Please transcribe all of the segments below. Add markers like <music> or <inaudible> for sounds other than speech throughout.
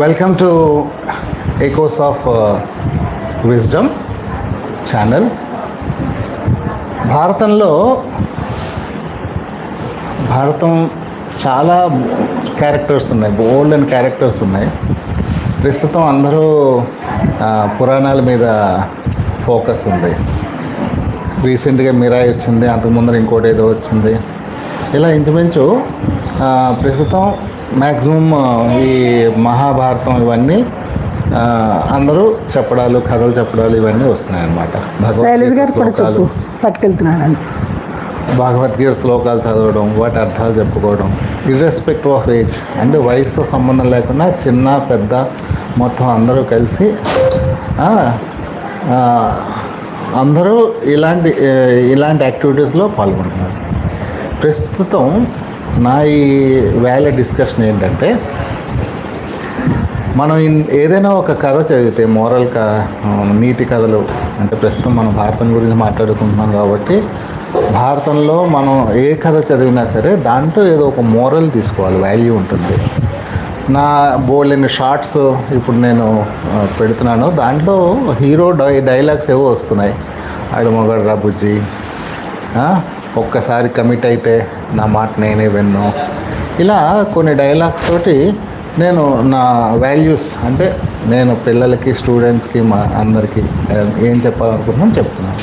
Welcome to Echoes of Wisdom channel భారతంలో భారతం చాలా క్యారెక్టర్స్ ఉన్నాయి బోల్డ్ అండ్ క్యారెక్టర్స్ ఉన్నాయి. ప్రస్తుతం అందరూ పురాణాల మీద ఫోకస్ ఉంది. రీసెంట్గా మిరాయి వచ్చింది అంతకుముందర ఇంకోటి ఏదో వచ్చింది. ఇలా ఇంచుమించు ప్రస్తుతం మ్యాక్సిమం ఈ మహాభారతం ఇవన్నీ అందరూ చెప్పడాలు కథలు చెప్పడాలు ఇవన్నీ వస్తున్నాయి పట్టుకెళ్తున్నాను భగవద్గీత శ్లోకాలు చదవడం వాటి అర్థాలు చెప్పుకోవడం ఇర్రెస్పెక్టివ్ ఆఫ్ ఏజ్ అంటే వయసుతో సంబంధం లేకుండా చిన్న పెద్ద మొత్తం అందరూ కలిసి అందరూ ఇలాంటి ఇలాంటి యాక్టివిటీస్లో పాల్గొంటున్నారు. ప్రస్తుతం నా ఈ వేల డిస్కషన్ ఏంటంటే మనం ఏదైనా ఒక కథ చదివితే మోరల్ క నీతి కథలు అంటే ప్రస్తుతం మనం భారతం గురించి మాట్లాడుకుంటున్నాం కాబట్టి భారతంలో మనం ఏ కథ చదివినా సరే దాంట్లో ఏదో ఒక మోరల్ తీసుకోవాలి వాల్యూ ఉంటుంది. నా బోల్డెన్ షార్ట్స్ ఇప్పుడు నేను పెడుతున్నాను. దాంట్లో హీరో డై డైలాగ్స్ ఏవో వస్తున్నాయి. ఆడు మొగడు రాబుజ్జి ఒక్కసారి కమిట్ అయితే నా మాట నేనే విన్ను. ఇలా కొన్ని డైలాగ్స్ తోటి నేను నా వాల్యూస్ అంటే నేను పిల్లలకి స్టూడెంట్స్కి మా అందరికీ ఏం చెప్పాలనుకుంటున్నాను చెప్తున్నాను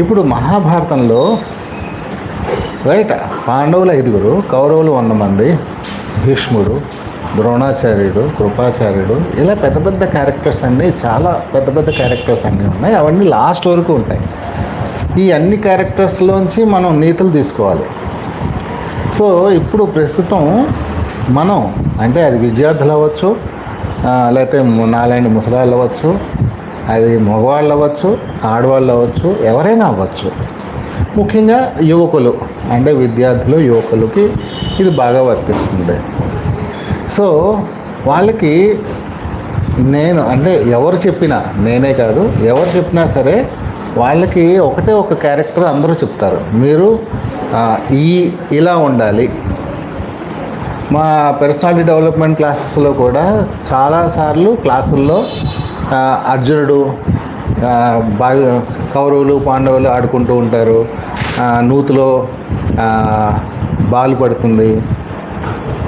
ఇప్పుడు మహాభారతంలో రైట్ పాండవులు ఐదుగురు కౌరవులు వంద మంది భీష్ముడు ద్రోణాచార్యుడు కృపాచార్యుడు ఇలా పెద్ద పెద్ద క్యారెక్టర్స్ అన్నీ చాలా పెద్ద పెద్ద క్యారెక్టర్స్ అన్నీ ఉన్నాయి. అవన్నీ లాస్ట్ వరకు ఉంటాయి. ఈ అన్ని క్యారెక్టర్స్లోంచి మనం నీతులు తీసుకోవాలి. సో ఇప్పుడు ప్రస్తుతం మనం అంటే అది విద్యార్థులు అవ్వచ్చు లేకపోతే ము- నాలాంటి ముసలాళ్ళు అవ్వచ్చు అది మగవాళ్ళు అవ్వచ్చు ఆడవాళ్ళు అవ్వచ్చు ఎవరైనా అవ్వచ్చు. ముఖ్యంగా యువకులు అంటే విద్యార్థులు యువకులకి ఇది బాగా వర్తిస్తుంది. సో వాళ్ళకి నేను అంటే ఎవరు చెప్పినా నేనే కాదు ఎవరు చెప్పినా సరే వాళ్ళకి ఒకటే ఒక క్యారెక్టర్ అందరూ చెప్తారు. మీరు ఈ ఇలా ఉండాలి. మా పర్సనాలిటీ డెవలప్మెంట్ క్లాసెస్లో కూడా చాలాసార్లు క్లాసుల్లో అర్జునుడు బా బాగా కౌరవులు పాండవులు ఆడుకుంటూ ఉంటారు. నూతులో నూతిలో బాలు పడుతుంది.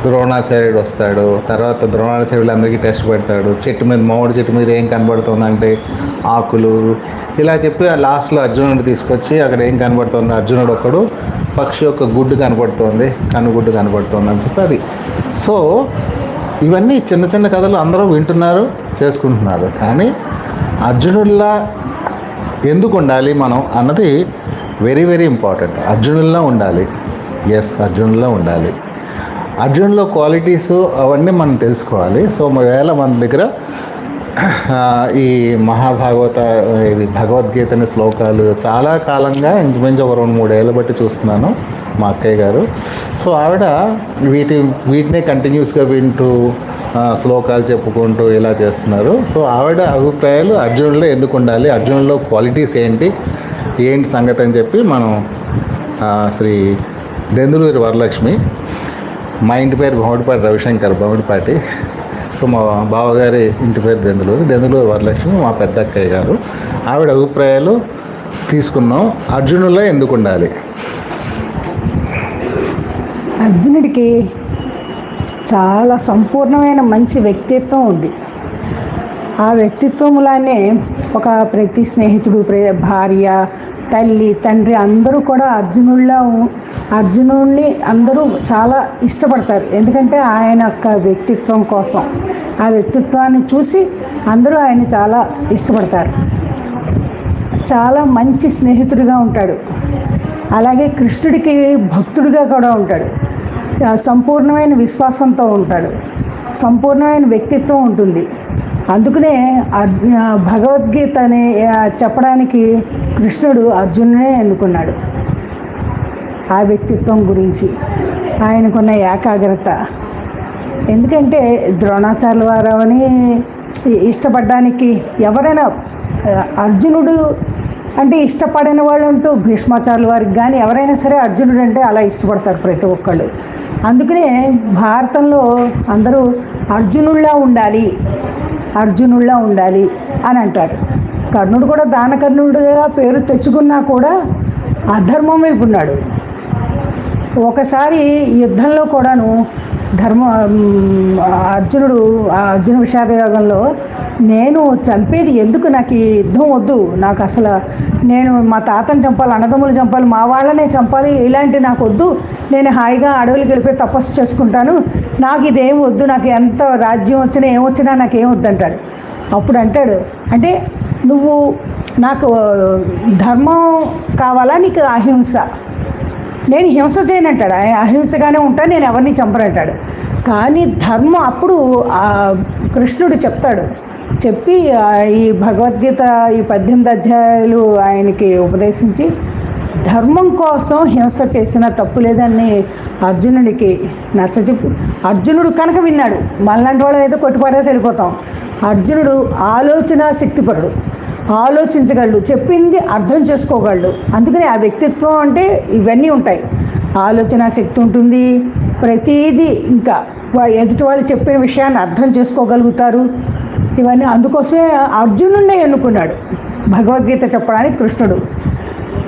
ద్రోణాచార్యుడు వస్తాడు. తర్వాత ద్రోణాచార్యులు అందరికీ టెస్ట్ పెడతాడు. చెట్టు మీద మామిడి చెట్టు మీద ఏం కనబడుతుందంటే ఆకులు ఇలా చెప్పి ఆ లాస్ట్లో అర్జునుడిని తీసుకొచ్చి అక్కడ ఏం కనబడుతుంది? అర్జునుడు ఒకడు పక్షి యొక్క గుడ్డు కనబడుతోంది కనుగుడ్డు కనబడుతోంది అని చెప్పి అది. సో ఇవన్నీ చిన్న చిన్న కథలు అందరూ వింటున్నారు చేసుకుంటున్నారు. కానీ అర్జునుడిలా ఎందుకు ఉండాలి మనం అన్నది వెరీ వెరీ ఇంపార్టెంట్ అర్జునుల్లా ఉండాలి. ఎస్ అర్జునుల్లా ఉండాలి. అర్జున్లో క్వాలిటీస్ అవన్నీ మనం తెలుసుకోవాలి. సో ఒకవేళ మన దగ్గర ఈ మహాభాగవత ఇది భగవద్గీతని శ్లోకాలు చాలా కాలంగా ఇంచుమించు ఒక రెండు మూడేళ్ళ బట్టి చూస్తున్నాను మా అక్కయ్య గారు. సో ఆవిడ వీటి వీటినే కంటిన్యూస్గా వింటూ శ్లోకాలు చెప్పుకుంటూ ఇలా చేస్తున్నారు. సో ఆవిడ అభిప్రాయాలు అర్జునులో ఎందుకు ఉండాలి అర్జునులో క్వాలిటీస్ ఏంటి ఏంటి సంగతి అని చెప్పి మనం శ్రీ దెందులూరి వరలక్ష్మి మా ఇంటి పేరు బొమ్మడిపాటి రవిశంకర్ బొమ్మడిపాటి సో మా బావగారి ఇంటి పేరు దెందులూరు దెందులూరు వరలక్ష్మి మా పెద్ద అక్కయ్య గారు. ఆవిడ అభిప్రాయాలు తీసుకున్నాం. అర్జునుల్లో ఎందుకు ఉండాలి అర్జునుడికి చాలా సంపూర్ణమైన మంచి వ్యక్తిత్వం ఉంది. ఆ వ్యక్తిత్వంలానే ఒక ప్రతి స్నేహితుడు ప్ర భార్య తల్లి తండ్రి అందరూ కూడా అర్జునుడిలా అర్జునుడిని అందరూ చాలా ఇష్టపడతారు. ఎందుకంటే ఆయన యొక్క వ్యక్తిత్వం కోసం. ఆ వ్యక్తిత్వాన్ని చూసి అందరూ ఆయన చాలా ఇష్టపడతారు. చాలా మంచి స్నేహితుడిగా ఉంటాడు. అలాగే కృష్ణుడికి భక్తుడిగా కూడా ఉంటాడు. సంపూర్ణమైన విశ్వాసంతో ఉంటాడు. సంపూర్ణమైన వ్యక్తిత్వం ఉంటుంది. అందుకనే అర్జు భగవద్గీత అని చెప్పడానికి కృష్ణుడు అర్జునునే ఎన్నుకున్నాడు. ఆ వ్యక్తిత్వం గురించి ఆయనకున్న ఏకాగ్రత. ఎందుకంటే ద్రోణాచార్యుల వారు అని ఇష్టపడడానికి ఎవరైనా అర్జునుడు అంటే ఇష్టపడని వాళ్ళు అంటూ భీష్మాచార్యుల వారికి కానీ ఎవరైనా సరే అర్జునుడు అంటే అలా ఇష్టపడతారు ప్రతి ఒక్కళ్ళు. అందుకనే భారతంలో అందరూ అర్జునుల్లా ఉండాలి అర్జునుల్లా ఉండాలి అని అంటారు. కర్ణుడు కూడా దానకర్ణుడుగా పేరు తెచ్చుకున్నా కూడా అధర్మం వైపు ఉన్నాడు. ఒకసారి యుద్ధంలో కూడాను ధర్మ అర్జునుడు ఆ అర్జున విషాద యోగంలో నేను చంపేది ఎందుకు? నాకు ఈ యుద్ధం వద్దు. నాకు అసలు నేను మా తాతను చంపాలి అన్నదమ్ములు చంపాలి మా వాళ్ళనే చంపాలి ఇలాంటి నాకు వద్దు. నేను హాయిగా అడవులకు వెళ్ళిపోయి తపస్సు చేసుకుంటాను. నాకు ఇదేం వద్దు? నాకు ఎంత రాజ్యం వచ్చినా ఏం వచ్చినా నాకు ఏం వద్దు అంటాడు. అప్పుడు అంటాడు అంటే నువ్వు నాకు ధర్మం కావాలా? నీకు అహింస. నేను హింస చేయనంటాడు? ఆయన అహింసగానే ఉంటాను నేను ఎవరిని చంపనంటాడు. కానీ ధర్మం అప్పుడు కృష్ణుడు చెప్తాడు. చెప్పి ఈ భగవద్గీత ఈ పద్దెనిమిది అధ్యాయులు ఆయనకి ఉపదేశించి ధర్మం కోసం హింస చేసిన తప్పు లేదని అర్జునుడికి నచ్చచెప్పు అర్జునుడు కనుక విన్నాడు మళ్ళంటి వాళ్ళు ఏదో కొట్టుపడేసి వెళ్ళిపోతాం. అర్జునుడు ఆలోచన శక్తిపరుడు. ఆలోచించగలడు చెప్పింది అర్థం చేసుకోగలడు. అందుకని ఆ వ్యక్తిత్వం అంటే ఇవన్నీ ఉంటాయి. ఆలోచన శక్తి ఉంటుంది. ప్రతిదీ ఇంకా ఎదుటి వాళ్ళు చెప్పిన విషయాన్ని అర్థం చేసుకోగలుగుతారు. ఇవన్నీ అందుకోసమే అర్జునుడే ఎన్నుకున్నాడు. భగవద్గీత చెప్పడానికి కృష్ణుడు.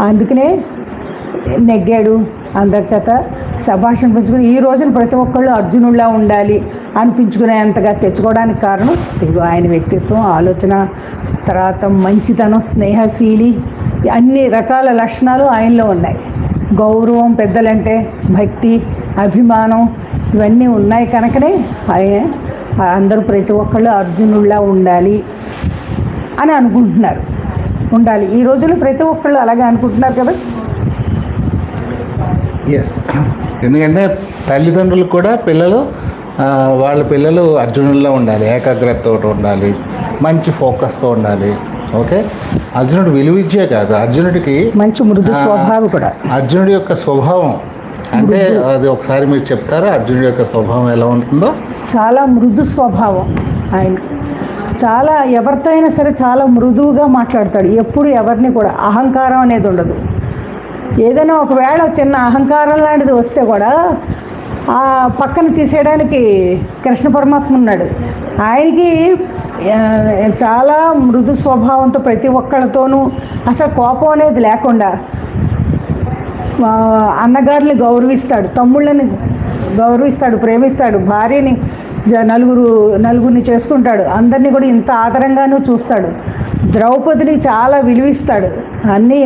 అందుకనే నెగ్గాడు. అందరి చేత సంభాషణ పెంచుకుని ఈ రోజున ప్రతి ఒక్కళ్ళు అర్జునుడిలా ఉండాలి అనిపించుకునేంతగా తెచ్చుకోవడానికి కారణం ఇదిగో ఆయన వ్యక్తిత్వం ఆలోచన తర్వాత మంచితనం స్నేహశీలి అన్ని రకాల లక్షణాలు ఆయనలో ఉన్నాయి. గౌరవం పెద్దలంటే భక్తి అభిమానం ఇవన్నీ ఉన్నాయి కనుకనే ఆయన అందరూ ప్రతి ఒక్కళ్ళు అర్జునుడిలా ఉండాలి అని అనుకుంటున్నారు. ఉండాలి. ఈ రోజుల్లో ప్రతి ఒక్కళ్ళు అలాగే అనుకుంటున్నారు కదా? ఎస్ ఎందుకంటే తల్లిదండ్రులు కూడా పిల్లలు వాళ్ళ పిల్లలు అర్జునుల్లో ఉండాలి ఏకాగ్రతతో ఉండాలి మంచి ఫోకస్తో ఉండాలి. ఓకే? అర్జునుడు విలువిద్యే కాదు. అర్జునుడికి మంచి మృదు స్వభావం కూడా. అర్జునుడి యొక్క స్వభావం. అంటే అది ఒకసారి మీరు చెప్తారా? అర్జునుడి యొక్క స్వభావం ఎలా ఉంటుందో? చాలా మృదు స్వభావం ఆయన. చాలా ఎవరితో అయినా సరే చాలా మృదువుగా మాట్లాడతాడు. ఎప్పుడు ఎవరిని కూడా అహంకారం అనేది ఉండదు. ఏదైనా ఒకవేళ చిన్న అహంకారం లాంటిది వస్తే కూడా ఆ పక్కన తీసేయడానికి కృష్ణ పరమాత్మ ఉన్నాడు. ఆయనకి చాలా మృదు స్వభావంతో ప్రతి ఒక్కళ్ళతోనూ అసలు కోపం అనేది లేకుండా అన్నగారిని గౌరవిస్తాడు తమ్ముళ్ళని గౌరవిస్తాడు ప్రేమిస్తాడు భార్యని నలుగురు నలుగురిని చేసుకుంటాడు అందరినీ కూడా ఇంత ఆదరంగానూ చూస్తాడు. ద్రౌపదిని చాలా విలువిస్తాడు. అన్నీ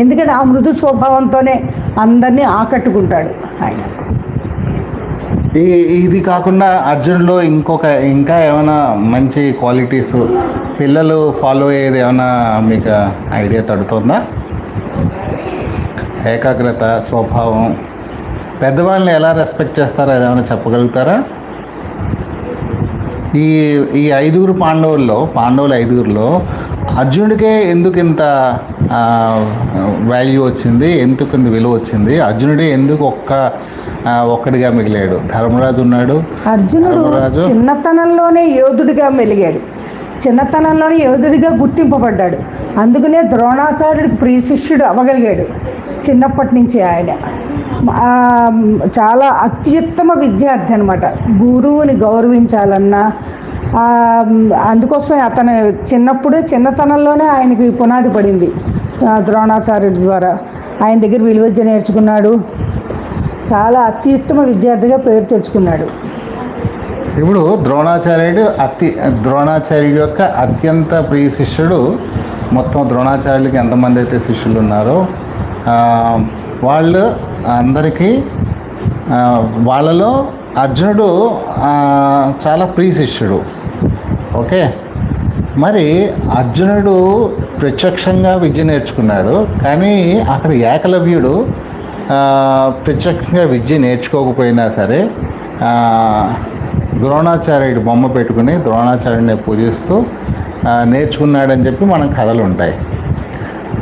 ఎందుకంటే ఆ మృదు స్వభావంతోనే అందరినీ ఆకట్టుకుంటాడు ఆయన. ఈ ఇది కాకుండా అర్జునులో ఇంకొక ఇంకా ఏమైనా మంచి క్వాలిటీస్ పిల్లలు ఫాలో అయ్యేది ఏమైనా మీకు ఐడియా తడుతుందా? ఏకాగ్రత స్వభావం. పెద్దవాళ్ళని ఎలా రెస్పెక్ట్ చేస్తారో అది ఏమైనా చెప్పగలుగుతారా? ఈ ఈ ఐదుగురు పాండవుల్లో పాండవుల ఐదుగురిలో అర్జునుడికే ఎందుకు ఇంత వాల్యూ వచ్చింది ఎందుకు ఇంత విలువ వచ్చింది? అర్జునుడే ఎందుకు ఒక్క ఒక్కడిగా మిగిలాడు? ధర్మరాజు ఉన్నాడు. అర్జునుడు చిన్నతనంలోనే యోధుడిగా మెలిగాడు. చిన్నతనంలోనే యోధుడిగా గుర్తింపబడ్డాడు. అందుకనే ద్రోణాచార్యుడికి ప్రియ శిష్యుడు అవ్వగలిగాడు చిన్నప్పటి నుంచి ఆయన. చాలా అత్యుత్తమ విద్యార్థి అనమాట గురువుని గౌరవించాలన్నా అందుకోసమే అతను చిన్నప్పుడే చిన్నతనంలోనే ఆయనకి పునాది పడింది. ద్రోణాచార్యుడి ద్వారా. ఆయన దగ్గర విలువిద్య నేర్చుకున్నాడు. చాలా అత్యుత్తమ విద్యార్థిగా పేరు తెచ్చుకున్నాడు. ఇప్పుడు ద్రోణాచార్యుడు అతి ద్రోణాచార్యుడి యొక్క అత్యంత ప్రియ శిష్యుడు మొత్తం ద్రోణాచార్యులకి ఎంతమంది అయితే శిష్యులు ఉన్నారో వాళ్ళు అందరికీ వాళ్ళలో అర్జునుడు చాలా ప్రియ శిష్యుడు ఓకే? మరి అర్జునుడు ప్రత్యక్షంగా విద్య నేర్చుకున్నాడు కానీ అక్కడ ఏకలవ్యుడు ప్రత్యక్షంగా విద్య నేర్చుకోకపోయినా సరే ద్రోణాచార్యుడు బొమ్మ పెట్టుకుని ద్రోణాచార్యుడిని పూజిస్తూ నేర్చుకున్నాడని చెప్పి మనం కథలు ఉంటాయి.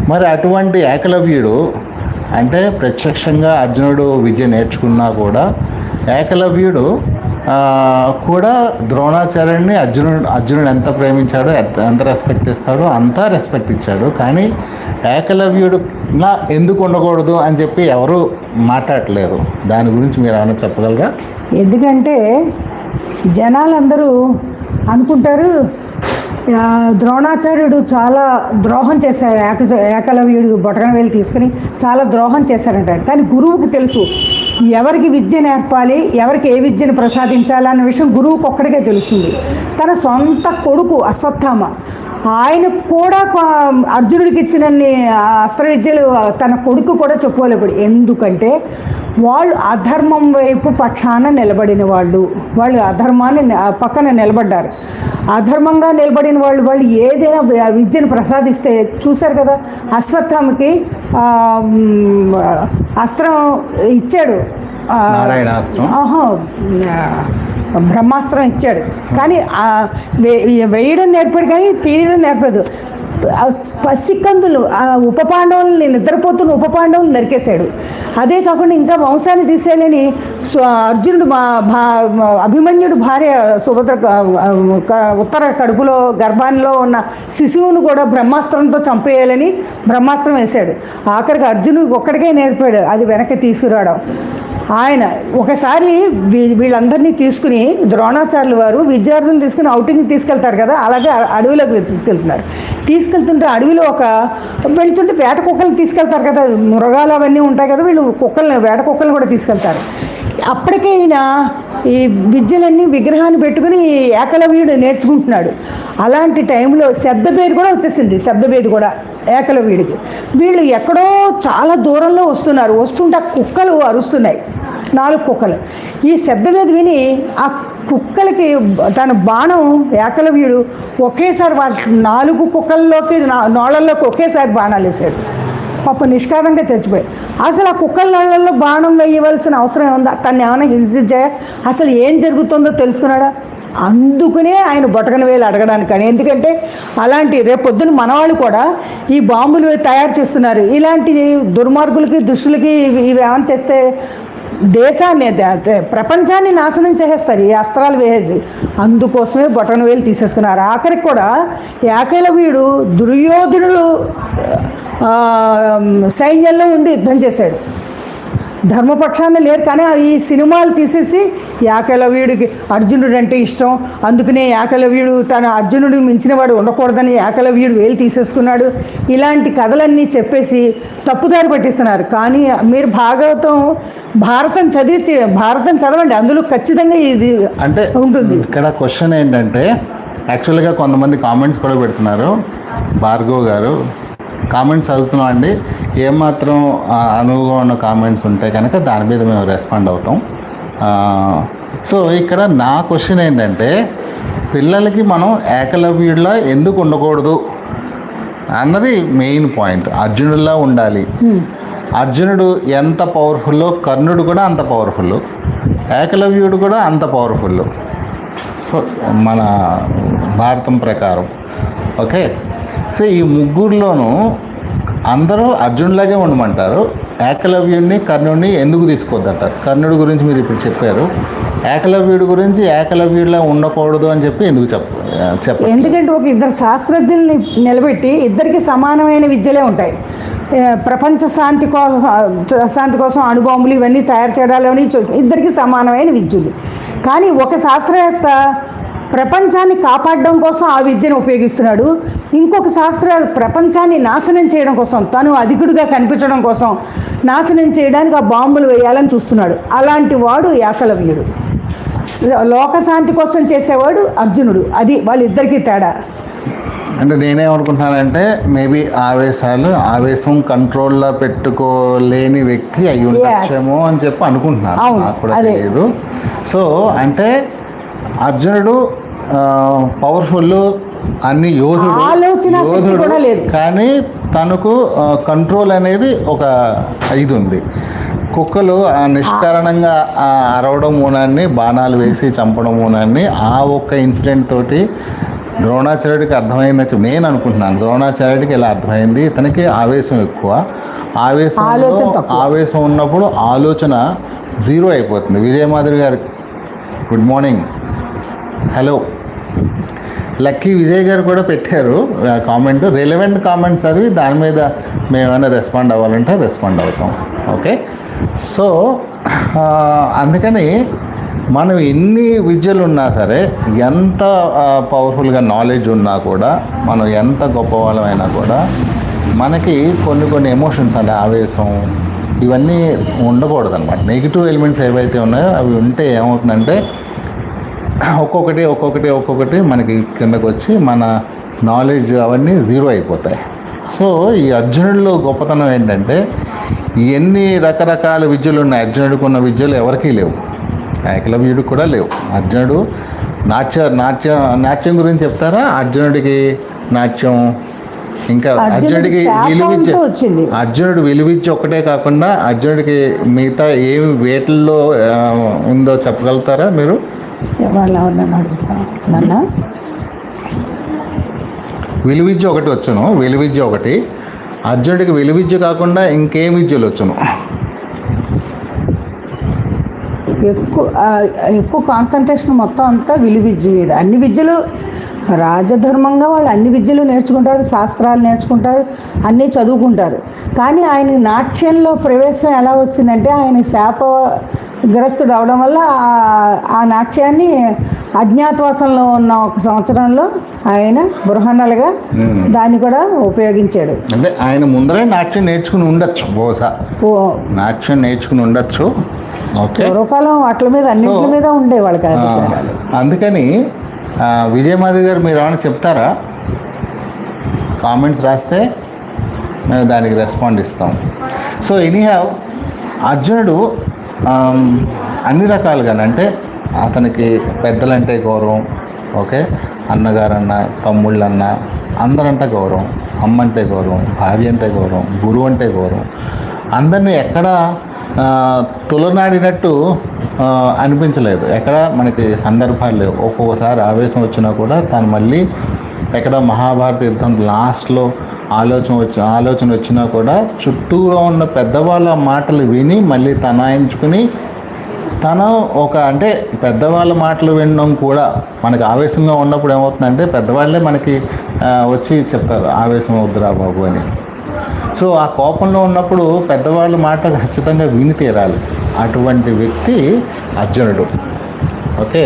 మరి అటువంటి ఏకలవ్యుడు అంటే ప్రత్యక్షంగా అర్జునుడు విద్య నేర్చుకున్నా కూడా ఏకలవ్యుడు కూడా ద్రోణాచార్యుడిని అర్జునుడు అర్జునుడు ఎంత ప్రేమించాడో ఎంత- ఎంత రెస్పెక్ట్ ఇస్తాడో అంతా రెస్పెక్ట్ ఇచ్చాడు. కానీ ఏకలవ్యుడు నా ఎందుకు ఉండకూడదు అని చెప్పి ఎవరు మాట్లాడలేరు దాని గురించి మీరు ఏమైనా చెప్పగలరా? ఎందుకంటే జనాలందరూ అనుకుంటారు ద్రోణాచార్యుడు చాలా ద్రోహం చేశాడు ఏక ఏకలవ్యుడు బొటకన వేలు తీసుకుని చాలా ద్రోహం చేశారంట. కానీ గురువుకి తెలుసు ఎవరికి విద్య నేర్పాలి ఎవరికి ఏ విద్యను ప్రసాదించాలి అన్న విషయం గురువుకు ఒక్కడికే తెలుస్తుంది. తన సొంత కొడుకు అశ్వత్థామ ఆయన కూడా అర్జునుడికి ఇచ్చినన్ని ఆ అస్త్ర విద్యలు తన కొడుకు కూడా చెప్పుకోలేపడు ఎందుకంటే వాళ్ళు అధర్మం వైపు పక్షాన నిలబడిన వాళ్ళు. వాళ్ళు అధర్మాన్ని పక్కన నిలబడ్డారు. అధర్మంగా నిలబడిన వాళ్ళు వాళ్ళు ఏదైనా విద్యను ప్రసాదిస్తే చూశారు కదా అశ్వత్థామకి అస్త్రం ఇచ్చాడు. బ్రహ్మాస్త్రం ఇచ్చాడు. కానీ వేయడం నేర్పాడు కానీ తీయడం నేర్పదు ఆ పసికందులు ఆ ఉప పాండవులని నిద్రపోతున్న ఉప పాండవులు నరికేశాడు. అదే కాకుండా ఇంకా వంశాన్ని తీసేయాలని అర్జునుడు మా భా అభిమన్యుడు భార్య సుభద్ర ఉత్తర కడుపులో గర్భానిలో ఉన్న శిశువును కూడా బ్రహ్మాస్త్రంతో చంపేయాలని బ్రహ్మాస్త్రం వేశాడు. ఆఖరికి అర్జునుడు ఒక్కడికే నేర్పాడు అది వెనక్కి తీసుకురావడం. ఆయన ఒకసారి వీ- వీళ్ళందరినీ తీసుకుని ద్రోణాచార్యులు వారు విద్యార్థులను తీసుకుని అవుటింగ్ తీసుకెళ్తారు కదా అలాగే అడవిలోకి తీసుకెళ్తున్నారు. తీసుకెళ్తుంటే అడవిలో ఒక వెళ్తుంటే వేట కుక్కలు తీసుకెళ్తారు కదా మృగాలు అవన్నీ ఉంటాయి కదా వీళ్ళు కుక్కల్ని వేట కుక్కలు కూడా తీసుకెళ్తారు. అప్పటికే ఈయన ఈ విద్యలన్నీ విగ్రహాన్ని పెట్టుకుని ఏకలవ్యుడు నేర్చుకుంటున్నాడు. అలాంటి టైంలో శబ్దభేది కూడా వచ్చేసింది శబ్దభేది కూడా ఏకలవ్యుడికి వీళ్ళు ఎక్కడో చాలా దూరంలో వస్తున్నారు వస్తుంటే కుక్కలు అరుస్తున్నాయి. నాలుగు కుక్కలు. ఈ శబ్దభేది విని ఆ కుక్కలకి తన బాణం ఏకలవ్యుడు ఒకేసారి వాటి నాలుగు కుక్కల్లోకి నా- నోళ్ళల్లోకి ఒకేసారి బాణాలు వేసాడు పాప నిష్కారంగా చచ్చిపోయాయి అసలు ఆ కుక్కల నోళ్ళల్లో బాణం వేయవలసిన అవసరం ఏముందా? తను ఏమైనా హింసించా అసలు ఏం జరుగుతుందో తెలుసుకున్నాడా? అందుకునే ఆయన బొటకన వేలు అడగడానికి కానీ ఎందుకంటే అలాంటి రేపొద్దున మనవాళ్ళు కూడా ఈ బాంబులు తయారు చేస్తున్నారు. ఇలాంటి దుర్మార్గులకి దుష్టులకి ఇవి ఇవి ఏమైనా చేస్తే దేశాన్ని అదే- ప్రపంచాన్ని నాశనం చేసేస్తారు ఈ అస్త్రాలు వేసేసి. అందుకోసమే బొటన వేలు తీసేసుకున్నారు. ఆఖరికి కూడా ఏకైల వీడు దుర్యోధనుడు సైన్యంలో ఉండి యుద్ధం చేశాడు. ధర్మపక్షాన్ని లేరు కానీ ఈ సినిమాలు తీసేసి ఏకలవ్యుడికి అర్జునుడు అంటే ఇష్టం. అందుకనే ఏకలవ్యుడు తన అర్జునుడు మించిన వాడు ఉండకూడదని ఏకలవ్యుడు వేలు తీసేసుకున్నాడు. ఇలాంటి కథలన్నీ చెప్పేసి తప్పుదారి పట్టిస్తున్నారు. కానీ మీరు భాగవతం భారతం చదివి భారతం చదవండి. అందులో ఖచ్చితంగా ఇది అంటే ఉంటుంది. ఇక్కడ క్వశ్చన్ ఏంటంటే యాక్చువల్గా కొంతమంది కామెంట్స్ కూడా పెడుతున్నారు. భార్గవ్ గారు కామెంట్స్ చదువుతున్నాం అండి. ఏమాత్రం అనువుగా ఉన్న కామెంట్స్ ఉంటాయి కనుక దాని మీద మేము రెస్పాండ్ అవుతాం. సో ఇక్కడ నా క్వశ్చన్ ఏంటంటే పిల్లలకి మనం ఏకలవ్యుడిలా ఎందుకు ఉండకూడదు? అన్నది మెయిన్ పాయింట్ అర్జునుడిలా ఉండాలి. అర్జునుడు ఎంత పవర్ఫుల్లో కర్ణుడు కూడా అంత పవర్ఫుల్ ఏకలవ్యుడు కూడా అంత పవర్ఫుల్ సో మన భారతం ప్రకారం. ఓకే? సో ఈ ముగ్గురులోనూ అందరూ అర్జునులాగే ఉండమంటారు. ఏకలవ్యుడిని కర్ణుడిని ఎందుకు తీసుకోవద్దంటారు? కర్ణుడి గురించి మీరు ఇప్పుడు చెప్పారు. ఏకలవ్యుడి గురించి ఏకలవ్యుడిలా ఉండకూడదు అని చెప్పి ఎందుకు చెప్ప చెప్ప ఎందుకంటే ఒక ఇద్దరు శాస్త్రజ్ఞుల్ని నిలబెట్టి ఇద్దరికి సమానమైన విద్యలే ఉంటాయి. ప్రపంచ శాంతి కోసం శాంతి కోసం అణుబాంబులు ఇవన్నీ తయారు చేయడాలని ఇద్దరికి సమానమైన విద్యలు. కానీ ఒక శాస్త్రవేత్త ప్రపంచాన్ని కాపాడడం కోసం ఆ విద్యను ఉపయోగిస్తున్నాడు. ఇంకొక శాస్త్ర ప్రపంచాన్ని నాశనం చేయడం కోసం తను అధికుడిగా కనిపించడం కోసం నాశనం చేయడానికి ఆ బాంబులు వేయాలని చూస్తున్నాడు. అలాంటి వాడు ఏకలవ్యుడు. లోకశాంతి కోసం చేసేవాడు అర్జునుడు. అది వాళ్ళిద్దరికీ తేడా. అంటే నేనేమనుకుంటున్నానంటే మేబీ ఆవేశాలు ఆవేశం కంట్రోల్లో పెట్టుకోలేని వ్యక్తి అయి ఉండొచ్చేమో అని చెప్పి అనుకుంటున్నాను. నాకు కూడా. తెలియదు సో అంటే అర్జునుడు పవర్ఫుల్ అన్ని యోధుడు ఆలోచన శక్తి కూడా లేదు. కానీ తనకు కంట్రోల్ అనేది ఒక ఇది ఉంది. కుక్కలు ఆ నిష్కారణంగా అరవడం మూనాన్ని బాణాలు వేసి చంపడం మూనాన్ని ఆ ఒక్క ఇన్సిడెంట్ తోటి ద్రోణాచార్యుడికి అర్థమైందని చెప్పి. నేను అనుకుంటున్నాను ద్రోణాచార్యుడికి ఇలా అర్థమైంది? ఇతనికి ఆవేశం ఎక్కువ. ఆవేశం. ఆవేశం ఉన్నప్పుడు ఆలోచన జీరో అయిపోతుంది. విజయమాధురి గారి good morning. Hello. Lucky Vijay గారు కూడా పెట్టారు కామెంట్ రిలవెంట్ కామెంట్స్ అది దాని మీద మేమైనా రెస్పాండ్ అవ్వాలంటే రెస్పాండ్ అవుతాం. ఓకే సో అందుకని మనం ఎన్ని విద్యలు ఉన్నా సరే ఎంత పవర్ఫుల్గా నాలెడ్జ్ ఉన్నా కూడా మనం ఎంత గొప్పవాళ్ళమైనా కూడా మనకి కొన్ని కొన్ని ఎమోషన్స్ అంటే ఆవేశం ఇవన్నీ ఉండకూడదు అనమాట నెగిటివ్ ఎలిమెంట్స్ ఏవైతే ఉన్నాయో అవి ఉంటే ఏమవుతుందంటే ఒక్కొక్కటి ఒక్కొక్కటి ఒక్కొక్కటి మనకి కిందకు వచ్చి మన నాలెడ్జ్ అవన్నీ జీరో అయిపోతాయి. సో ఈ అర్జునుడిలో గొప్పతనం ఏంటంటే ఎన్ని రకరకాల విద్యలు ఉన్నాయి? అర్జునుడికి ఉన్న విద్యలు ఎవరికీ లేవు. ఏకలవ్యుడికి కూడా లేవు. అర్జునుడు నాట్య నాట్య నాట్యం గురించి చెప్తారా? అర్జునుడికి నాట్యం ఇంకా అర్జునుడి అర్జునుడికి వచ్చింది. అర్జునుడు విలువిద్య ఒకటే కాకుండా అర్జునుడికి మిగతా ఏమి వేటల్లో ఉందో చెప్పగలుగుతారా మీరు? వాళ్ళు ఎవరినైనా అడుగుతా. నన్ను? విలువిద్య ఒకటి వచ్చును విలువిద్య ఒకటి. అర్జునుడికి విలువిద్య కాకుండా ఇంకేం విద్యలు వచ్చును? ఎక్కువ ఎక్కువ కాన్సన్ట్రేషన్ మొత్తం అంతా విలు విద్య మీద. అన్ని విద్యలు రాజధర్మంగా వాళ్ళు అన్ని విద్యలు నేర్చుకుంటారు శాస్త్రాలు నేర్చుకుంటారు అన్నీ చదువుకుంటారు. కానీ ఆయన నాట్యంలో ప్రవేశం ఎలా వచ్చిందంటే ఆయన శాపగ్రస్తుడు అవడం వల్ల ఆ- నాట్యాన్ని అజ్ఞాతవాసంలో ఉన్న ఒక సంవత్సరంలో ఆయన బృహన్నలుగా దాన్ని కూడా ఉపయోగించాడు. అంటే ఆయన ముందరే నాట్యం నేర్చుకుని ఉండొచ్చు బహుశా. నాట్యం నేర్చుకుని ఉండొచ్చు. పూర్వకాలం వాటి మీద అన్నింటి మీద ఉండే వాళ్ళకి అధికారాలు. అందుకని ఆ, విజయమాధవి గారు మీరు ఏమైనా చెప్తారా? కామెంట్స్ రాస్తే మేము దానికి రెస్పాండ్ ఇస్తాం. సో ఎనీహావ్ అర్జునుడు అన్ని రకాలుగా అంటే అతనికి పెద్దలంటే గౌరవం ఓకే? అన్నగారన్న తమ్ముళ్ళన్న అందరంటే గౌరవం అమ్మ అంటే గౌరవం భార్య అంటే గౌరవం గురువు అంటే గౌరవం. అందరినీ ఎక్కడ తులనాడినట్టు అనిపించలేదు. ఎక్కడ మనకి సందర్భాలు లేవు. ఒక్కొక్కసారి ఆవేశం వచ్చినా కూడా తను మళ్ళీ ఎక్కడ మహాభారత యుద్ధం లాస్ట్లో ఆలోచన వచ్చి ఆలోచన వచ్చినా కూడా చుట్టూరా ఉన్న పెద్దవాళ్ళ మాటలు విని మళ్ళీ తనాయించుకుని తను ఒక అంటే పెద్దవాళ్ళ మాటలు వినడం కూడా మనకి ఆవేశంగా ఉన్నప్పుడు ఏమవుతుందంటే పెద్దవాళ్ళే మనకి వచ్చి చెప్తారు ఆవేశం వద్దురా బాబు అని. సో ఆ కోపంలో ఉన్నప్పుడు పెద్దవాళ్ళ మాట ఖచ్చితంగా విని తీరాలి. అటువంటి వ్యక్తి అర్జునుడు. ఓకే?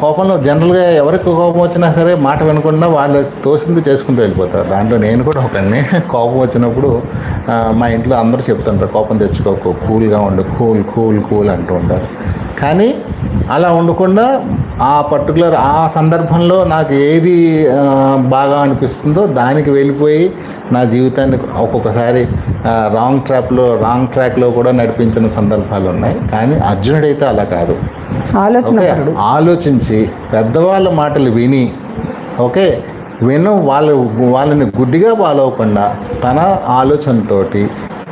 కోపంలో జనరల్గా ఎవరికి కోపం వచ్చినా సరే మాట వినకుండా వాళ్ళు తోసింది చేసుకుంటూ వెళ్ళిపోతారు. దాంట్లో నేను కూడా ఒకడిని కోపం వచ్చినప్పుడు మా ఇంట్లో అందరూ చెప్తుంటారు కోపం తెచ్చుకోకు కూల్గా ఉండు కూల్ కూల్ కూల్ అంటూ ఉంటారు. కానీ అలా ఉండకుండా ఆ పర్టికులర్ ఆ సందర్భంలో నాకు ఏది బాగా అనిపిస్తుందో దానికి వెళ్ళిపోయి నా జీవితాన్ని ఒక్కొక్కసారి రాంగ్ ట్రాప్లో రాంగ్ ట్రాక్లో కూడా నడిపించిన సందర్భాలు ఉన్నాయి. కానీ అర్జునుడైతే అలా కాదు. ఆలోచన ఆలోచించి పెద్దవాళ్ళ మాటలు విని ఓకే? విను వాళ్ళు వాళ్ళని గుడ్డిగా పాలవకుండా తన ఆలోచనతోటి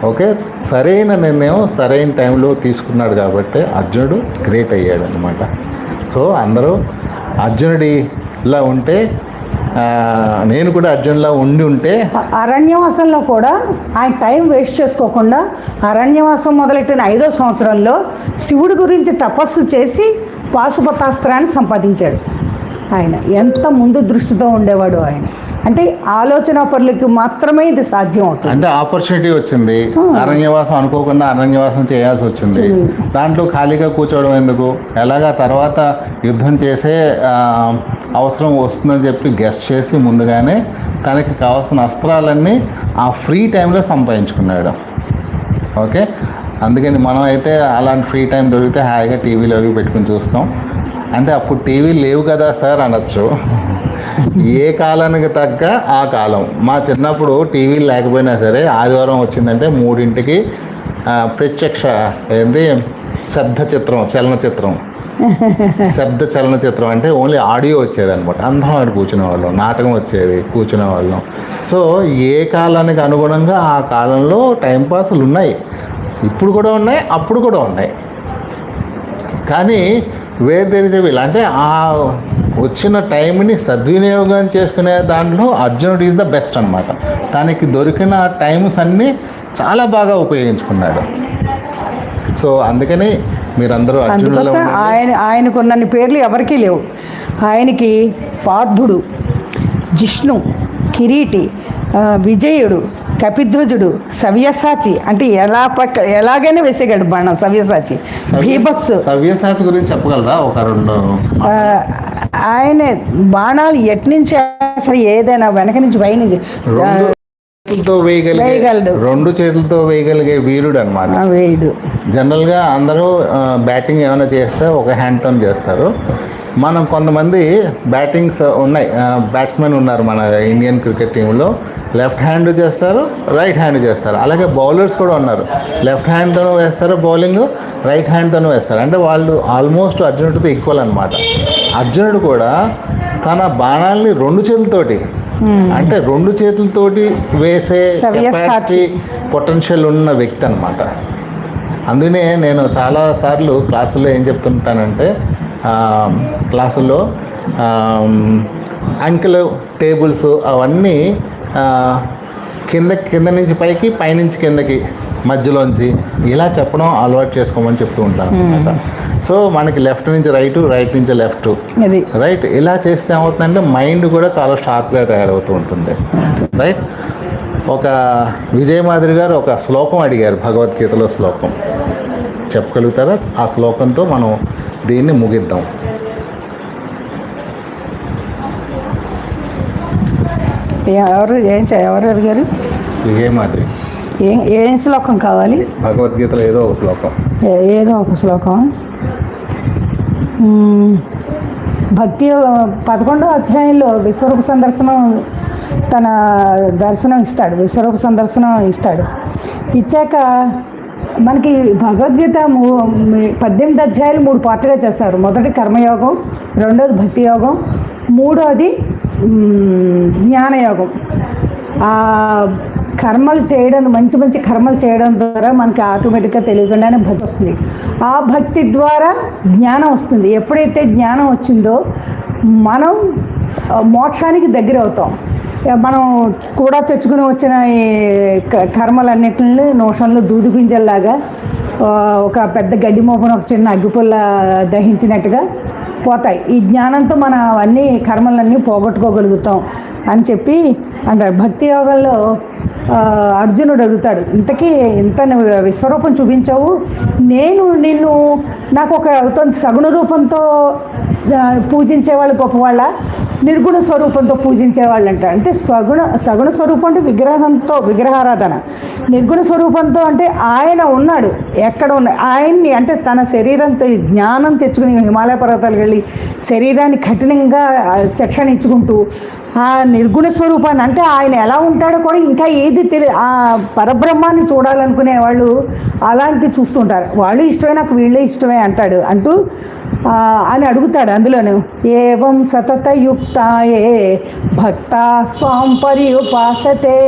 ఓకే? సరైన నిర్ణయం సరైన టైంలో తీసుకున్నాడు కాబట్టి అర్జునుడు గ్రేట్ అయ్యాడు అనమాట సో అందరూ అర్జునుడిలా ఉంటే నేను కూడా అర్జునులా ఉండి ఉంటే అరణ్యవాసంలో కూడా ఆయన టైం వేస్ట్ చేసుకోకుండా అరణ్యవాసం మొదలెట్టిన ఐదో సంవత్సరంలో శివుడి గురించి తపస్సు చేసి పాశుపతాస్త్రాన్ని సంపాదించాడు. ఆయన ఎంత ముందు దృష్టితో ఉండేవాడు ఆయన. అంటే ఆలోచన పరులకి మాత్రమే ఇది సాధ్యం అవుతుంది అంటే ఆపర్చునిటీ వచ్చింది. అరణ్యవాసం అనుకోకుండా అరణ్యవాసం చేయాల్సి వచ్చింది. దాంట్లో ఖాళీగా కూర్చోవడం ఎందుకు? ఎలాగా తర్వాత యుద్ధం చేసే అవసరం వస్తుందని చెప్పి గెస్ట్ చేసి ముందుగానే తనకి కావాల్సిన అస్త్రాలన్నీ ఆ ఫ్రీ టైంలో సంపాదించుకున్నాడు. ఓకే? అందుకని మనం అయితే అలాంటి ఫ్రీ టైం దొరికితే హాయిగా టీవీలో అవి పెట్టుకుని చూస్తాం. అంటే అప్పుడు టీవీ లేవు కదా సార్ అనొచ్చు. ఏ కాలానికి తగ్గ ఆ కాలం. మా చిన్నప్పుడు టీవీ లేకపోయినా సరే ఆదివారం వచ్చిందంటే మూడింటికి ప్రత్యక్ష ఏంటి శబ్ద చిత్రం చలనచిత్రం <laughs> శబ్ద చలనచిత్రం అంటే ఓన్లీ ఆడియో వచ్చేది అనమాట అందరం ఆడు కూర్చునే వాళ్ళం నాటకం వచ్చేది కూర్చునే వాళ్ళం సో ఏ కాలానికి అనుగుణంగా ఆ కాలంలో టైంపాస్లు ఉన్నాయి? ఇప్పుడు కూడా ఉన్నాయి అప్పుడు కూడా ఉన్నాయి. కానీ వేర్ విల్ అంటే ఆ వచ్చిన టైంని సద్వినియోగం చేసుకునే దాంట్లో అర్జునుడు ఈజ్ ద బెస్ట్ అనమాట తనకి దొరికిన టైమ్స్ అన్నీ చాలా బాగా ఉపయోగించుకున్నాడు. సో అందుకని మీరందరూ అందుకోసం. ఆయన ఆయనకున్నన్ని పేర్లు ఎవరికీ లేవు. ఆయనకి పార్థుడు జిష్ణు కిరీటి విజయుడు కపిధ్వజుడు సవ్యసాచి. అంటే ఎలా పక్క ఎలాగైనా వేసేయగలడు బాణం సవ్యసాచి. సవ్య- భీభత్సు. సవ్యసాచి గురించి చెప్పగలరా? ఒక రెండు ఆయన బాణాలు ఎట్నుంచి అసలు ఏదైనా వెనక నుంచి పై నుంచి ఆ, చేతులతో వేయగలిగే. రెండు చేతులతో వేయగలిగే వీరుడు అనమాట వేయుడు జనరల్గా అందరూ బ్యాటింగ్ ఏమైనా చేస్తే ఒక హ్యాండ్తో చేస్తారు. మనం కొంతమంది బ్యాటింగ్స్ ఉన్నాయి. బ్యాట్స్మెన్ ఉన్నారు మన ఇండియన్ క్రికెట్ టీంలో. లెఫ్ట్ హ్యాండ్ చేస్తారు రైట్ హ్యాండ్ చేస్తారు. అలాగే బౌలర్స్ కూడా ఉన్నారు. లెఫ్ట్ హ్యాండ్తోనూ వేస్తారు బౌలింగ్ రైట్ హ్యాండ్తోనూ వేస్తారు. అంటే వాళ్ళు ఆల్మోస్ట్ అర్జునుడితో ఈక్వల్ అనమాట అర్జునుడు కూడా తన బాణాల్ని రెండు చేతులతోటి అంటే రెండు చేతులతోటి వేసే. కెపాసిటీ పొటెన్షియల్ ఉన్న వ్యక్తి అనమాట అందుకనే నేను చాలా సార్లు క్లాసుల్లో ఏం చెప్తుంటానంటే క్లాసుల్లో అంకెలు టేబుల్స్ అవన్నీ కింద కింద నుంచి పైకి పైనుంచి కిందకి మధ్యలోంచి ఇలా చెప్పడం అలవాటు చేసుకోమని చెప్తూ ఉంటాను అనమాట సో మనకి లెఫ్ట్ నుంచి రైట్ రైట్ నుంచి లెఫ్ట్. రైట్ ఇలా చేస్తే ఏమవుతుందంటే మైండ్ కూడా చాలా షార్ప్గా తయారవుతూ ఉంటుంది. రైట్? ఒక విజయమాదిరి గారు ఒక శ్లోకం అడిగారు భగవద్గీతలో శ్లోకం. చెప్పగలుగుతారా? ఆ శ్లోకంతో మనం దీన్ని ముగిద్దాం. ఎవరు ఏం ఎవరు అడిగారు? విజయమాదిరి ఏం ఏం శ్లోకం కావాలి? భగవద్గీతలో ఏదో ఒక శ్లోకం. ఏదో ఒక శ్లోకం. భక్తి పదకొండో అధ్యాయంలో విశ్వరూప సందర్శనం తన దర్శనం ఇస్తాడు విశ్వరూప సందర్శనం ఇస్తాడు. ఇచ్చాక మనకి భగవద్గీత మూ- పద్దెనిమిది అధ్యాయాలు మూడు పార్ట్గా చేస్తారు. మొదటి కర్మయోగం రెండోది భక్తి యోగం మూడోది జ్ఞానయోగం. కర్మలు చేయడం మంచి మంచి కర్మలు చేయడం ద్వారా మనకి ఆటోమేటిక్గా తెలియకుండానే భక్తి వస్తుంది. ఆ భక్తి ద్వారా జ్ఞానం వస్తుంది. ఎప్పుడైతే జ్ఞానం వచ్చిందో మనం మోక్షానికి దగ్గర అవుతాం. మనం కూడా తెచ్చుకుని వచ్చిన ఈ క- కర్మలన్నిటిని నోషంలో దూది పింజల్లాగా ఒక పెద్ద గడ్డి మోపన ఒక చిన్న అగ్గిపుల్ల దహించినట్టుగా పోతాయి. ఈ జ్ఞానంతో మనం అవన్నీ కర్మలన్నీ పోగొట్టుకోగలుగుతాం అని చెప్పి అంటారు. భక్తి యోగంలో అర్జునుడు అడుగుతాడు ఇంతకీ ఇంత విశ్వరూపం చూపించావు? నేను నిన్ను నాకు ఒక అవుతుంది సగుణ రూపంతో పూజించే వాళ్ళు గొప్పవాళ్ళ? నిర్గుణ స్వరూపంతో పూజించేవాళ్ళు అంట అంటే స్వగుణ సగుణ స్వరూపం అంటే విగ్రహంతో విగ్రహారాధన. నిర్గుణ స్వరూపంతో అంటే ఆయన ఉన్నాడు ఎక్కడ ఉన్న ఆయన్ని అంటే తన శరీరంతో జ్ఞానం తెచ్చుకుని హిమాలయ పర్వతాలకు వెళ్ళి శరీరాన్ని కఠినంగా శిక్షణ ఇచ్చుకుంటూ ఆ నిర్గుణ స్వరూపాన్ని అంటే ఆయన ఎలా ఉంటాడో కూడా ఇంకా ఏది తెలియదు ఆ పరబ్రహ్మాన్ని చూడాలనుకునే వాళ్ళు అలాంటి చూస్తుంటారు. వాళ్ళు ఇష్టమే నాకు వీళ్ళే ఇష్టమే అంటాడు అంటూ అని అడుగుతాడు అందులోను. ఏవం సతతయుక్తాయే భక్త స్వాం పర్యుపాసతే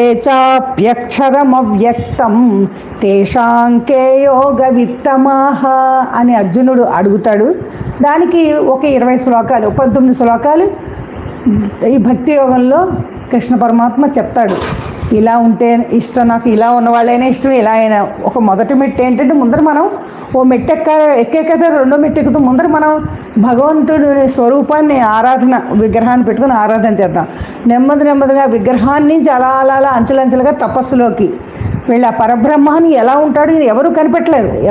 ఏ చాప్యక్షరమవ్యక్తం తేషాంకే యోగ విత్తమాహ అని అర్జునుడు అడుగుతాడు. దానికి ఒక ఇరవై శ్లోకాలు పంతొమ్మిది శ్లోకాలు ఈ భక్తి యోగంలో కృష్ణ పరమాత్మ చెప్తాడు ఇలా ఉంటే ఇష్టం నాకు ఇలా ఉన్న వాళ్ళైనా ఇష్టం ఇలా అయినా ఒక మొదటి మెట్టు ఏంటంటే ముందర మనం ఓ మెట్టు ఎక్క ఎక్కే రెండో మెట్టు ఎక్కుతూ ముందర మనం భగవంతుడి స్వరూపాన్ని ఆరాధన విగ్రహాన్ని పెట్టుకుని ఆరాధన చేద్దాం. నెమ్మది నెమ్మదిగా విగ్రహాన్ని అలా అలా అంచెలంచెలుగా తపస్సులోకి వెళ్ళి ఆ పరబ్రహ్మాన్ని ఎలా ఉంటాడు ఎవరూ ఎవరు కనిపెట్టలేరు.